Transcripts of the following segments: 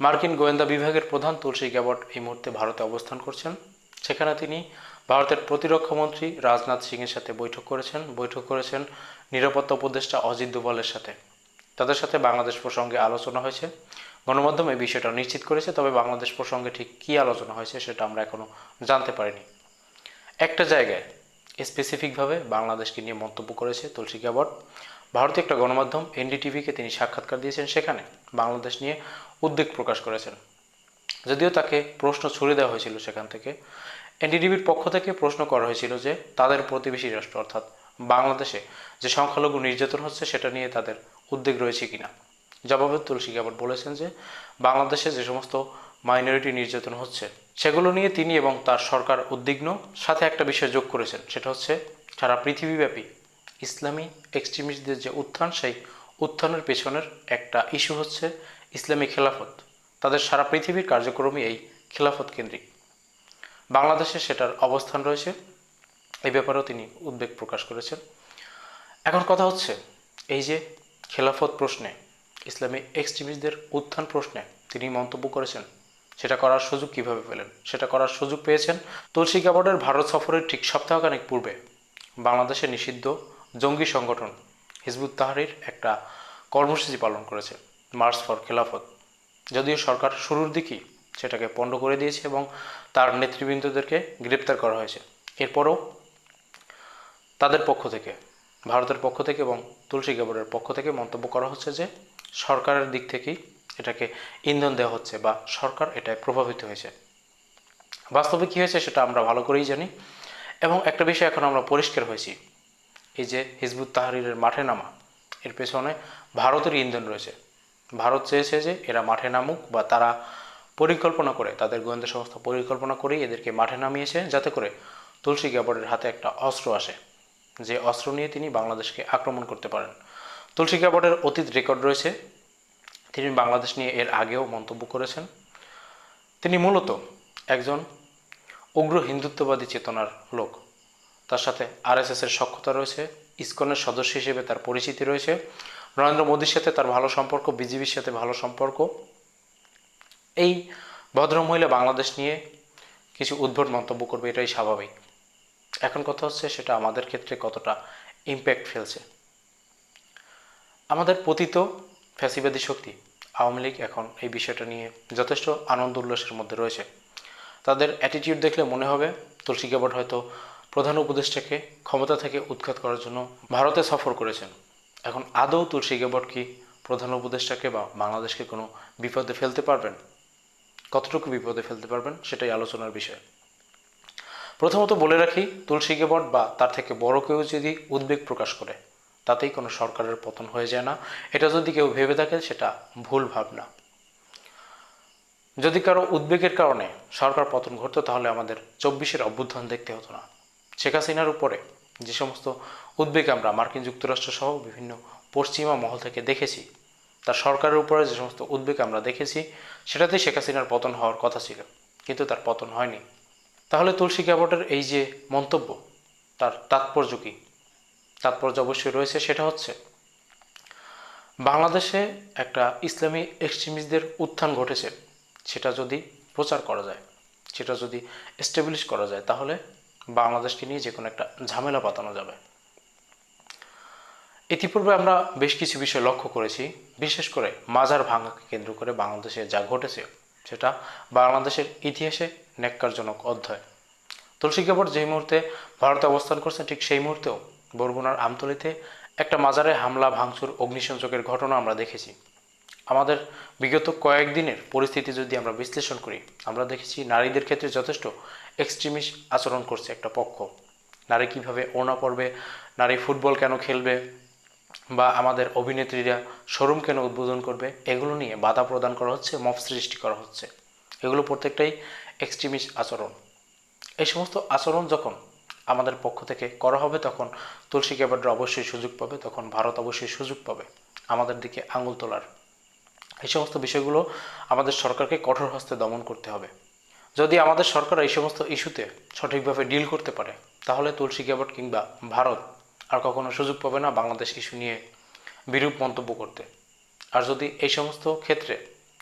মার্কিন গোয়েন্দা বিভাগের প্রধান তুলসী গ্যাবট এই মুহূর্তে ভারতে অবস্থান করছেন। সেখানে তিনি ভারতের প্রতিরক্ষা মন্ত্রী রাজনাথ সিংয়ের সাথে বৈঠক করেছেন। বৈঠক করেছেন নিরাপত্তা উপদেষ্টা অজিত দোভালের সাথে। তাদের সাথে বাংলাদেশ প্রসঙ্গে আলোচনা হয়েছে। গণমাধ্যম এই বিষয়টা নিশ্চিত করেছে, তবে বাংলাদেশ প্রসঙ্গে ঠিক কী আলোচনা হয়েছে সেটা আমরা এখনও জানতে পারিনি। একটা জায়গায় স্পেসিফিকভাবে বাংলাদেশকে নিয়ে মন্তব্য করেছে তুলসী গ্যাবট ভারতীয় একটা গণমাধ্যম এনডিটিভিকে তিনি সাক্ষাৎকার দিয়েছেন সেখানে বাংলাদেশ নিয়ে উদ্বেগ প্রকাশ করেছেন। যদিও তাকে প্রশ্ন ছুড়ে দেওয়া হয়েছিল সেখান থেকে, এনডিটিভির পক্ষ থেকে প্রশ্ন করা হয়েছিল যে তাদের প্রতিবেশী রাষ্ট্র, অর্থাৎ বাংলাদেশে যে সংখ্যালঘু নির্যাতন হচ্ছে সেটা নিয়ে তাদের উদ্বেগ রয়েছে কিনা। জবাবে তুলসী গ্যাবট বলেছেন যে বাংলাদেশে যে সমস্ত মাইনরিটি নির্যাতন হচ্ছে, সেগুলো নিয়ে তিনি এবং তার সরকার উদ্বিগ্ন। সাথে একটা বিষয় যোগ করেছেন, সেটা হচ্ছে সারা পৃথিবীব্যাপী ইসলামী এক্সট্রিমিস্টদের যে উত্থান, সেই উত্থানের পেছনের একটা ইস্যু হচ্ছে ইসলামী খেলাফত। তাদের সারা পৃথিবীর কার্যক্রমই এই খেলাফত কেন্দ্রিক। বাংলাদেশে সেটার অবস্থান রয়েছে এই ব্যাপারেও তিনি উদ্বেগ প্রকাশ করেছেন। এখন কথা হচ্ছে, এই যে খেলাফত প্রশ্নে, ইসলামী এক্সট্রিমিস্টদের উত্থান প্রশ্নে তিনি মন্তব্য করেছেন, সেটা করার সুযোগ কীভাবে পেলেন? সেটা করার সুযোগ পেয়েছেন তুলসী কাবাডের ভারত সফরের ঠিক সপ্তাহখানেক পূর্বে। বাংলাদেশে নিষিদ্ধ জঙ্গি সংগঠন হিজবুত তাহারির একটা কর্মসূচি পালন করেছে মার্চ ফর খেলাফত যদিও সরকার শুরুর দিকেই সেটাকে পণ্ড করে দিয়েছে এবং তার নেতৃবৃন্দদেরকে গ্রেপ্তার করা হয়েছে। এরপরও তাদের পক্ষ থেকে, ভারতের পক্ষ থেকে এবং তুলসী গ্যাবরের পক্ষ থেকে মন্তব্য করা হচ্ছে যে, সরকারের দিক থেকেই এটাকে ইন্ধন দেওয়া হচ্ছে বা সরকার এটায় প্রভাবিত হয়েছে। বাস্তবে কী হয়েছে সেটা আমরা ভালো করেই জানি এবং একটা বিষয় এখন আমরা পরিষ্কার হয়েছি। এই যে হিজবুত তাহারিরের মাঠে নামা, এর পেছনে ভারতের ইন্ধন রয়েছে। ভারত চেয়েছে যে এরা মাঠে নামুক বা তারা পরিকল্পনা করে, তাদের গোয়েন্দা সংস্থা পরিকল্পনা করেই এদেরকে মাঠে নামিয়েছে যাতে করে তুলসী গ্যাবরের হাতে একটা অস্ত্র আসে, যে অস্ত্র নিয়ে তিনি বাংলাদেশকে আক্রমণ করতে পারেন। তুলসী গ্যাবরের অতীত রেকর্ড রয়েছে। তিনি বাংলাদেশ নিয়ে এর আগেও মন্তব্য করেছেন। তিনি মূলত একজন উগ্র হিন্দুত্ববাদী চেতনার লোক। তার সাথে আরএসএস এর সক্ষতা রয়েছে, ইসকনের সদস্য হিসেবে তার পরিচিতি রয়েছে। নরেন্দ্র মোদীর সাথে তার ভালো সম্পর্ক বিজেপির সাথে ভালো সম্পর্ক। এই ভদ্রমহিলা বাংলাদেশ নিয়ে কিছু উদ্ভট মন্তব্য করবে, এটাই স্বাভাবিক। এখন কথা হচ্ছে সেটা আমাদের ক্ষেত্রে কতটা ইম্প্যাক্ট ফেলছে। আমাদের পতিত ফ্যাসিবাদী শক্তি আওয়ামী লীগ এখন এই বিষয়টা নিয়ে যথেষ্ট আনন্দ উল্লাসের মধ্যে রয়েছে। তাদের অ্যাটিটিউড দেখলে মনে হবে, তুলসী গ্যাবট হয়তো প্রধান উপদেষ্টাকে ক্ষমতা থেকে উৎখাত করার জন্য ভারতে সফর করেছেন। এখন আদৌ তুলসী গ্যাবট কি প্রধান উপদেষ্টাকে বা বাংলাদেশকে কোনো বিপদে ফেলতে পারবেন? কতটুকু বিপদে ফেলতে পারবেন সেটাই আলোচনার বিষয়। প্রথমত বলে রাখি, তুলসী গেবট বা তার থেকে বড় কেউ যদি উদ্বেগ প্রকাশ করে, তাতেই কোনো সরকারের পতন হয়ে যায় না। এটা যদি কেউ ভেবে থাকে সেটা ভুল ভাবনা। যদি কারও উদ্বেগের কারণে সরকার পতন ঘটতো, তাহলে আমাদের চব্বিশের অভ্যুত্থান দেখতে হতো না। শেখ হাসিনার উপরে যে সমস্ত উদ্বেগ আমরা মার্কিন যুক্তরাষ্ট্র সহ বিভিন্ন পশ্চিমা মহল থেকে দেখেছি, তার সরকারের উপরে যে সমস্ত উদ্বেগ আমরা দেখেছি, সেটাতেই শেখ হাসিনার পতন হওয়ার কথা ছিল, কিন্তু তার পতন হয়নি। তাহলে তুলসী গ্যাবটের এই যে মন্তব্য, তার তাৎপর্য কী? তাৎপর্য অবশ্যই রয়েছে, সেটা হচ্ছে বাংলাদেশে একটা ইসলামী এক্সট্রিমিস্টদের উত্থান ঘটেছে, সেটা যদি প্রচার করা যায়, সেটা যদি এস্টাবলিশ করা যায়, তাহলে বাংলাদেশকে নিয়ে যে কোনো একটা ঝামেলা পাতানো যাবে। ইতিপূর্বে আমরা বেশ কিছু বিষয় লক্ষ্য করেছি, বিশেষ করে মাজার ভাঙাকে কেন্দ্র করে বাংলাদেশে যা ঘটেছে, সেটা বাংলাদেশের ইতিহাসে ন্যাক্কারজনক অধ্যায়। তুলসী গ্যাবট যেই মুহূর্তে ভারতে অবস্থান করছেন ঠিক সেই মুহূর্তেও বরগুনার আমতলিতে একটা মাজারে হামলা, ভাঙচুর, অগ্নিসংযোগের ঘটনা আমরা দেখেছি। আমাদের বিগত কয়েকদিনের পরিস্থিতি যদি আমরা বিশ্লেষণ করি, আমরা দেখেছি নারীদের ক্ষেত্রে যথেষ্ট এক্সট্রিমিস্ট আচরণ করছে একটা পক্ষ। নারী কীভাবে ওড়না পড়বে নারী ফুটবল কেন খেলবে, বা আমাদের অভিনেত্রীরা শোরুম কেন উদ্বোধন করবে, এগুলো নিয়ে বাধা প্রদান করা হচ্ছে মফ সৃষ্টি করা হচ্ছে। এগুলো প্রত্যেকটাই এক্সট্রিমিস্ট আচরণ। এই সমস্ত আচরণ যখন আমাদের পক্ষ থেকে করা হবে, তখন তুলসী ক্যাবাডরা অবশ্যই সুযোগ পাবে, তখন ভারত অবশ্যই সুযোগ পাবে আমাদের দিকে আঙুল তোলার। এই সমস্ত বিষয়গুলো আমাদের সরকারকে কঠোর হস্তে দমন করতে হবে। যদি আমাদের সরকার এই সমস্ত ইস্যুতে সঠিকভাবে ডিল করতে পারে, তাহলে তুলসী গ্যাবট কিংবা ভারত আর কখনো সুযোগ পাবে না বাংলাদেশ ইস্যু নিয়ে বিরূপ মন্তব্য করতে। আর যদি এই সমস্ত ক্ষেত্রে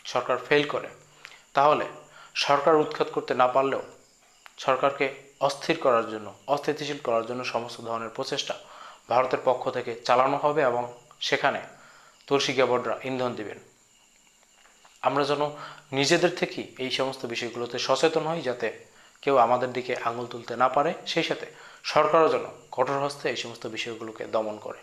সরকার ফেল করে, তাহলে সরকার উৎখাত করতে না পারলেও সরকারকে অস্থির করার জন্য, অস্থিতিশীল করার জন্য সমস্ত ধরনের প্রচেষ্টা ভারতের পক্ষ থেকে চালানো হবে এবং সেখানে তুলসী গ্যাবর্ডরা ইন্ধন দিবেন। আমরা যেন নিজেদের থেকেই এই সমস্ত বিষয়গুলোতে সচেতন হই যাতে কেউ আমাদের দিকে আঙুল তুলতে না পারে, সেই সাথে সরকারও যেন কঠোর হস্তে এই সমস্ত বিষয়গুলোকে দমন করে।